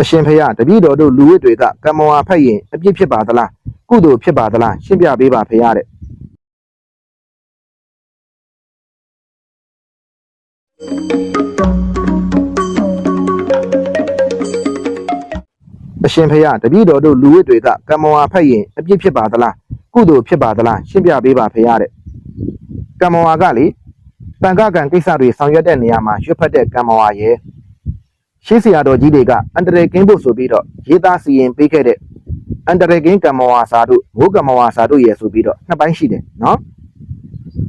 အရှင်ဖျားတပည့်တော်တို့လူဝိတ္တွေကကမ္မဝါဖက်ရင်အပြစ်ဖြစ်ပါသလားကုသိုလ်ဖြစ်ပါသလားရှင်းပြပေးပါဖျားတဲ့။အရှင်ဖျားတပည့်တော်တို့လူဝိတ္တွေကကမ္မဝါဖက်ရင်အပြစ်ဖြစ်ပါသလားကုသိုလ်ဖြစ်ပါသလားရှင်းပြပေးပါဖျားတဲ့။ကမ္မဝါကလေတန်ခါကံကိစ္စတွေဆောင်ရွက်တဲ့နေရာမှာရွတ်ဖက်တဲ့ကမ္မဝါရဲ့ ရှေးဆရာတော်ကြီးတွေကအန္တရာယ်ကင်းဖို့ဆိုပြီးတော့ရေးသားစီရင်ပေးခဲ့တဲ့အန္တရာယ်ကင်းကမ္မဝါစာတို့မိုးကမ္မဝါစာတို့ရဲ့ဆိုပြီးတော့နှစ်ပိုင်းရှိတယ်နော်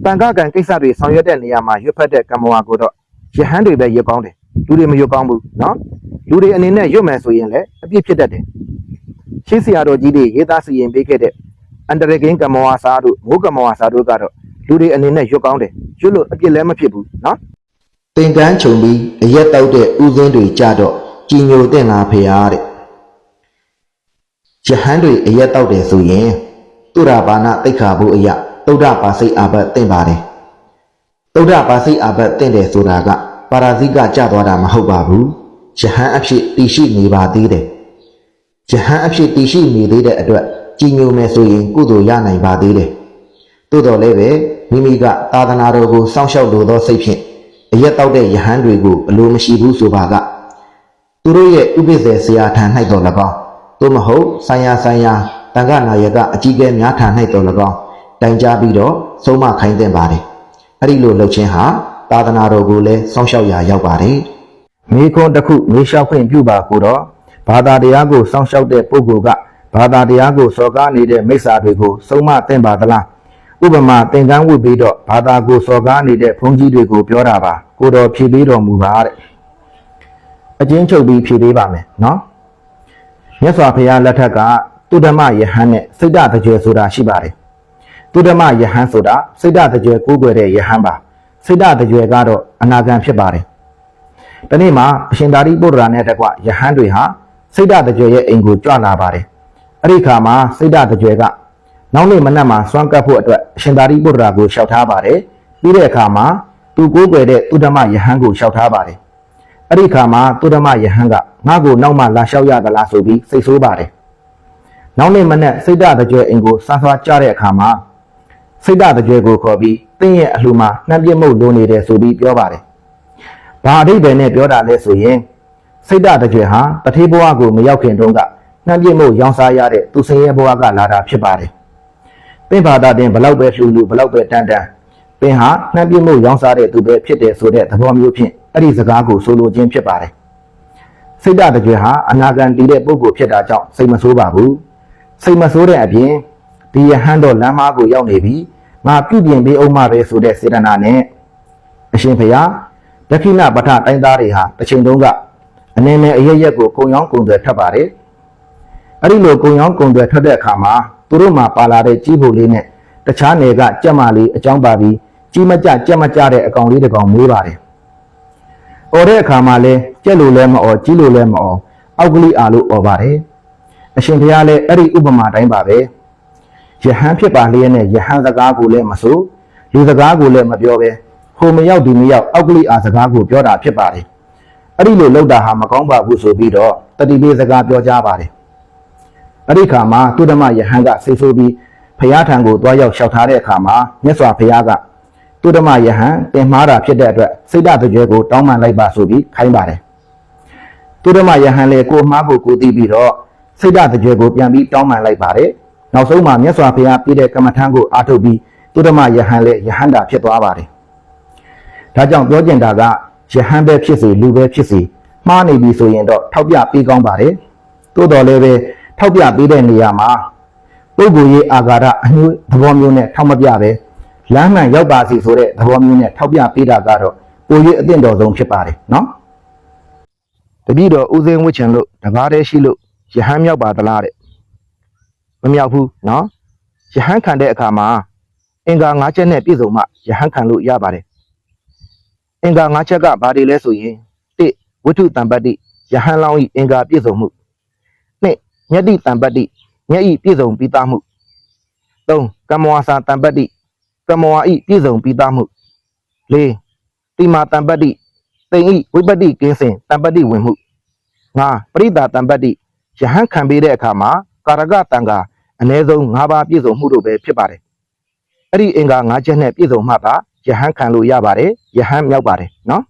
တန်ခါကံကိစ္စတွေဆောင်ရွက်တဲ့နေရာမှာရွတ်ဖက်တဲ့ကမ္မဝါကိုတော့ယဟန်တွေပဲရွတ်ကောင်းတယ်လူတွေမရွတ်ကောင်းဘူးနော်လူတွေအနေနဲ့ရွတ်မယ်ဆိုရင်လည်းအပြစ်ဖြစ်တတ်တယ်ရှေးဆရာတော်ကြီးတွေရေးသားစီရင်ပေးခဲ့တဲ့အန္တရာယ်ကင်းကမ္မဝါစာတို့မိုးကမ္မဝါစာတို့ကတော့လူတွေအနေနဲ့ရွတ်ကောင်းတယ်ရွတ်လို့အပြစ်လည်းမဖြစ်ဘူးနော် သင်္ကန်းခြုံပြီးအရက်တောက်တဲ့ဥစဉ်တွေကြတော့ကြည်ညိုတဲ့လားဖေဟာတဲ့ယဟန်တွေအရက်တောက်တယ်ဆိုရင်သူရဘာနာတိတ်ခါဖို့အရာသုဒ္ဓပါစိတ်အာဘတ်တင့်ပါတယ်သုဒ္ဓပါစိတ်အာဘတ်တင့်တယ်ဆိုတာကပါရာဇိကကြသွားတာမဟုတ်ပါဘူးယဟန်အဖြစ်တည်ရှိနေပါသေးတယ်ယဟန်အဖြစ်တည်ရှိနေသေးတဲ့အတွက်ကြည်ညိုမယ်ဆိုရင်ကုသိုလ်ရနိုင်ပါသေးတယ်သို့တော်လည်းပဲမိမိကသာသနာတော်ကိုစောင့်ရှောက်လိုသောစိတ်ဖြင့် အရက်တောက်တဲ့ယဟန်တွေကိုအလိုမရှိဘူးဆိုပါကသူတို့ရဲ့ဥပ္ပဇေဆရာထံ၌တော်၎င်းသို့မဟုတ်ဆိုင်ရာဆိုင်ရာတန်ခနာယကအကြီးအကဲများထံ၌တော်၎င်းတိုင်ကြားပြီးတော့ဆုံးမခိုင်းတဲ့ပါတယ်အဲ့ဒီလိုလှုပ်ခြင်းဟာသာသနာတော်ကိုလည်းစောင့်ရှောက်ရာရောက်ပါတယ်မိခွန်းတစ်ခုမေးလျှောက်ခွင့်ပြုပါကိုတော့ဘာသာတရားကိုစောင့်ရှောက်တဲ့ပုဂ္ဂိုလ်ကဘာသာတရားကိုစော်ကားနေတဲ့မိစ္ဆာတွေကိုစုံမသင့်ပါသလား ဥပမာသင်္ကန်းဝတ်ပြီးတော့ဘာသာကိုစော်ကားနေတဲ့ဘုန်းကြီးတွေကိုပြောတာပါကိုတော်ဖြေပေးတော်မူပါတဲ့အချင်းချုပ်ပြီးဖြေပေးပါမယ်နော်မြတ်စွာဘုရားလက်ထက်ကတုဒ္ဓမယဟန်နဲ့စိတ်တတကြွယ်ဆိုတာရှိပါတယ်တုဒ္ဓမယဟန်ဆိုတာစိတ်တတကြွယ်ကိုးကွယ်တဲ့ယဟန်ပါစိတ်တတကြွယ်ကတော့အနာဂံဖြစ်ပါတယ်။ဒီနေ့မှာအရှင်သာရိပုတ္တရာနဲ့တကွယဟန်တွေဟာစိတ်ဓာတ်တကြွယ်ရဲ့အိမ်ကိုကြွလာပါတယ်။အဲ့ဒီခါမှာစိတ်ဓာတ်တကြွယ်က နောက်နေ့မနက်မှာစွမ်းကပ်ဖို့အတွက်အရှင်သာရိပုတ္တရာကိုလျှောက်ထားပါတယ်။ပြီးတဲ့အခါမှာသူကိုးကွယ်တဲ့သုဒ္ဓမယဟန်ကိုလျှောက်ထားပါတယ်။အဲ့ဒီခါမှာသုဒ္ဓမယဟန်ကငါ့ကိုနောက်မှလာလျှောက်ရသလားဆိုပြီးစိတ်ဆိုးပါတယ်။နောက်နေ့မနက်စိတ်ဓာတ်တကြွယ်အိမ်ကိုစမ်းဆွားကြတဲ့အခါမှာစိတ်ဓာတ်တကြွယ်ကိုခေါ်ပြီးတင်းရဲ့အလှူမှာနှံ့ပြစ်မှုလိုနေတယ်ဆိုပြီးပြောပါတယ်။ဘာအဓိပ္ပာယ်နဲ့ပြောတာလဲဆိုရင်စိတ်ဓာတ်တကြွယ်ဟာတထေးဘဝကိုမရောက်ခင်တုန်းကနှံ့ပြစ်မှုရောင်းစားရတဲ့သူစင်ရဲ့ဘဝကလာတာဖြစ်ပါတယ်။ ပင်ဘာသာတင်ဘလောက်ပဲဖြူလူဘလောက်ပဲတန်တန်ပင်ဟာနှံ့ပြစ်မှုရောင်းစားတဲ့သူပဲဖြစ်တယ်ဆိုတဲ့သဘောမျိုးဖြင့်အဲ့ဒီစကားကိုဆိုလိုခြင်းဖြစ်ပါတယ်။စိတ်ဓာတ်တကြွယ်ဟာအနာဂံတည်တဲ့ပုဂ္ဂိုလ်ဖြစ်တာကြောင့်စိတ်မဆိုးပါဘူး။စိတ်မဆိုးတဲ့အပြင်ဒီယဟန်တော်လမ်းမကိုရောက်နေပြီငါပြုပြင်ပေးအောင်မပဲဆိုတဲ့စေတနာနဲ့အရှင်ဖေယဒက္ခိဏပဋ္ဌတိုင်းသားတွေဟာတစ်ချိန်တုန်းကအနေနဲ့အရရက်ကိုကုံရောင်းကုံသွယ်ထပ်ပါတယ်အဲ့ဒီလိုကုံရောင်းကုံသွယ်ထပ်တဲ့အခါမှာ သူတို့မှပါလာတဲ့ကြီးဖို့လေးနဲ့တခြားနယ်ကကြက်မလေးအကြောင်းပါပြီးကြီးမကြကြက်မကြတဲ့အကောင်လေးတစ်ကောင်မွေးပါတယ်អော်တဲ့အခါမှာလဲကြက်လို့လဲမអော်ကြီးလို့လဲမអော်အောက်ကလေးအားလို့អော်ပါတယ်အရှင်ဘုရားလဲအဲ့ဒီဥပမာတိုင်းပါပဲယဟန်ဖြစ်ပါလျက်နဲ့ယဟန်စကားကိုလည်းမဆိုလူစကားကိုလည်းမပြောပဲ ဟိုမရောက်ဒီမရောက်အောက်ကလေးအားစကားကိုပြောတာဖြစ်ပါတယ်။အဲ့ဒီလိုလောက်တာဟာမကောင်းပါဘူးဆိုပြီးတော့တတိပေးစကားပြောကြပါတယ်။ အဲ့ဒီခါမှာတုဒ္ဓမယဟန်ကစိတ်ဆိုးပြီးဖရာထံကိုတွားရောက်လျှောက်ထားတဲ့အခါမှာမြတ်စွာဘုရားကတုဒ္ဓမယဟန်တင်မှားတာဖြစ်တဲ့အတွက်စိတ်ဓာတ်တကြွယ်ကိုတောင်းပန်လိုက်ပါဆိုပြီးခိုင်းပါတယ်။တုဒ္ဓမယဟန်လည်းကိုယ်မှားကိုကိုသိပြီးတော့စိတ်ဓာတ်တကြွယ်ကိုပြန်ပြီးတောင်းပန်လိုက်ပါတယ်။နောက်ဆုံးမှာမြတ်စွာဘုရားပြည့်တဲ့ကမ္မထံကိုအားထုတ်ပြီးတုဒ္ဓမယဟန်လည်းယဟန်တာဖြစ်သွားပါတယ်။ဒါကြောင့်ပြောကျင်တာကယဟန်ပဲဖြစ်စေလူပဲဖြစ်စေမှားနေပြီဆိုရင်တော့ထောက်ပြပေးကောင်းပါတယ်။သို့တော်လည်းပဲ ထောက်ပြပေးတဲ့နေရာမှာပုဂ္ဂိုလ်ရေးအာဃာတအညွှန်းသဘောမျိုးနဲ့ထောက်မပြပဲလမ်းမှန်ရောက်ပါစီဆိုတဲ့သဘောမျိုးနဲ့ထောက်ပြပေးတာကတော့ပို၍အသင့်တော်ဆုံးဖြစ်ပါတယ်နော်။တပည့်တော်ဦးစင်းဝစ်ချင်လို့တကားတည်းရှိလို့ယဟန်မြောက်ပါသလားတဲ့။မမြောက်ဘူးနော်။ယဟန်ခံတဲ့အခါမှာအင်္ဂါ၅ချက်နဲ့ပြည့်စုံမှယဟန်ခံလို့ရပါတယ်အင်္ဂါ၅ချက်ကဘာတွေလဲဆိုရင်၁ဝိထုတံပတ္တိယဟန်လောင်းဤအင်္ဂါပြည့်စုံမှု ၂ညတ္တိတံပတ္တိညဤပြည့်စုံပြီးသားမှု၃ကမ္မဝါစာတံပတ္တိကမ္မဝါဤပြည့်စုံပြီးသားမှု၄တိမာတံပတ္တိတိမ်ဤဝိပတ္တိကင်းစင်တံပတ္တိဝင်မှုငါပရိဒါတံပတ္တိယဟန်ခံပေးတဲ့အခါမှာကာရကတံကာအ ਨੇ ဆုံး၅ပါးပြည့်စုံမှုတို့ပဲဖြစ်ပါတယ်အဲ့ဒီအင်္ဂါ၅ချက်နဲ့ပြည့်စုံမှသာယဟန်ခံလို့ရပါတယ်ယဟန်မြောက်ပါတယ်နော်